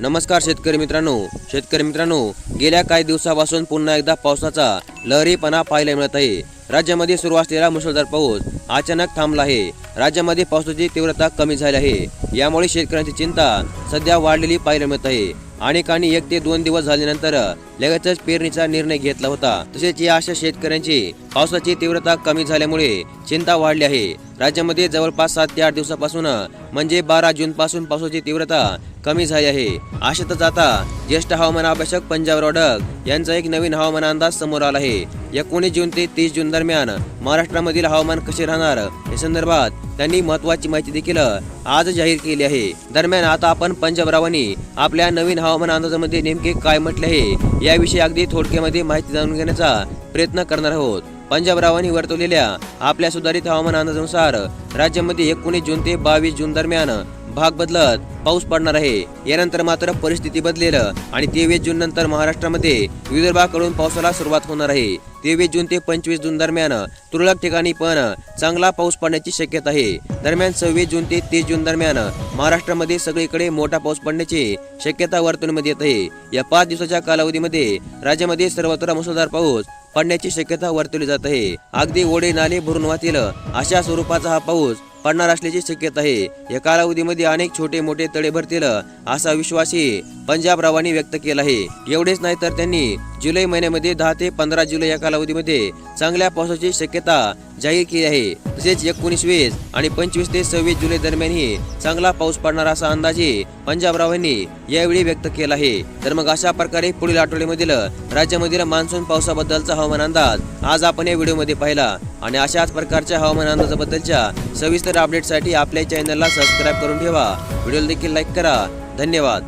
नमस्कार शेतकरी मित्रांनो. शेतकरी मित्रांनो गेल्या काही दिवसापासून पुन्हा एकदा पावसाचा लहरीपणा पाहायला मिळत आहे. राज्यामध्ये सुरू असलेला मुसळधार पाऊस अचानक थांबला आहे. राज्यामध्ये पावसाची तीव्रता कमी झाली आहे. यामुळे शेतकऱ्यांची चिंता सध्या वाढलेली पाहायला मिळत आहे. अनेकांनी एक ते दोन दिवस झाल्यानंतर लगेचच पेरणीचा निर्णय घेतला होता. तसेच या अशा शेतकऱ्यांची पावसाची तीव्रता कमी झाल्यामुळे चिंता वाढली आहे. राज्यामध्ये जवळपास सात ते आठ दिवसापासून म्हणजे बारा जून पासून पावसाची तीव्रता कमी झाली आहे. अशातच आता ज्येष्ठ हवामान अभ्यासक पंजाब रॉडक यांचा एक नवीन हवामान अंदाज समोर आला आहे. एकोणीस जून ते तीस जून दरम्यान महाराष्ट्रामधील हवामान कसे राहणार या संदर्भात त्यांनी महत्वाची माहिती देखील आज जाहीर केली आहे. दरम्यान आता आपण पंजाबरावांनी आपल्या नवीन हवामान अंदाजामध्ये नेमके काय म्हटले आहे याविषयी अगदी थोडक्यामध्ये माहिती जाणून घेण्याचा प्रयत्न करणार आहोत. पंजाबरावांनी वर्तवलेल्या आपल्या सुधारित हवामान अंदाजानुसार राज्यामध्ये एकोणीस जून ते बावीस जून दरम्यान भाग बदलत पाऊस पडणार आहे. यानंतर मात्र परिस्थिती बदलेल आणि तेवीस जून नंतर महाराष्ट्रामध्ये विदर्भाकडून पावसाला सुरुवात होणार आहे. तेवीस जून ते पंचवीस जून दरम्यान तुरळक ठिकाणी पण चांगला पाऊस पडण्याची शक्यता आहे. दरम्यान सव्वीस जून ते तीस जून दरम्यान महाराष्ट्रामध्ये सगळीकडे मोठा पाऊस पडण्याची शक्यता वर्तवण्यामध्ये येत आहे. या पाच दिवसाच्या कालावधीमध्ये राज्यामध्ये सर्वत्र मुसळधार पाऊस पडण्याची शक्यता वर्तवली जात आहे. अगदी ओढे नाले भरून वाहतील अशा स्वरूपाचा हा पाऊस पडणार असल्याची शक्यता आहे. या कालावधीमध्ये अनेक छोटे मोठे तळे भरतील असा विश्वासही पंजाब रावांनी व्यक्त केला आहे. एवढेच नाही तर त्यांनी जुलै महिन्यामध्ये दहा ते पंधरा जुलै या कालावधीमध्ये चांगल्या पावसाची शक्यता जाहीर केली आहे. तसेच एकोणीस वीस आणि पंचवीस ते सव्वीस जुलै दरम्यानही चांगला पाऊस पडणार असा अंदाजही पंजाब रावांनी यावेळी व्यक्त केला आहे. तर मग अशा प्रकारे पुढील आठवड्यामधील राज्यामधील मान्सून पावसाबद्दलचा हवामान अंदाज आज आपण या व्हिडिओमध्ये पाहिला. आणि अशाच प्रकारच्या हवामान अंदाजाबद्दलच्या सविस्तर अपडेटसाठी आपल्या चॅनलला सबस्क्राईब करून ठेवा. व्हिडिओला देखील लाईक करा. धन्यवाद.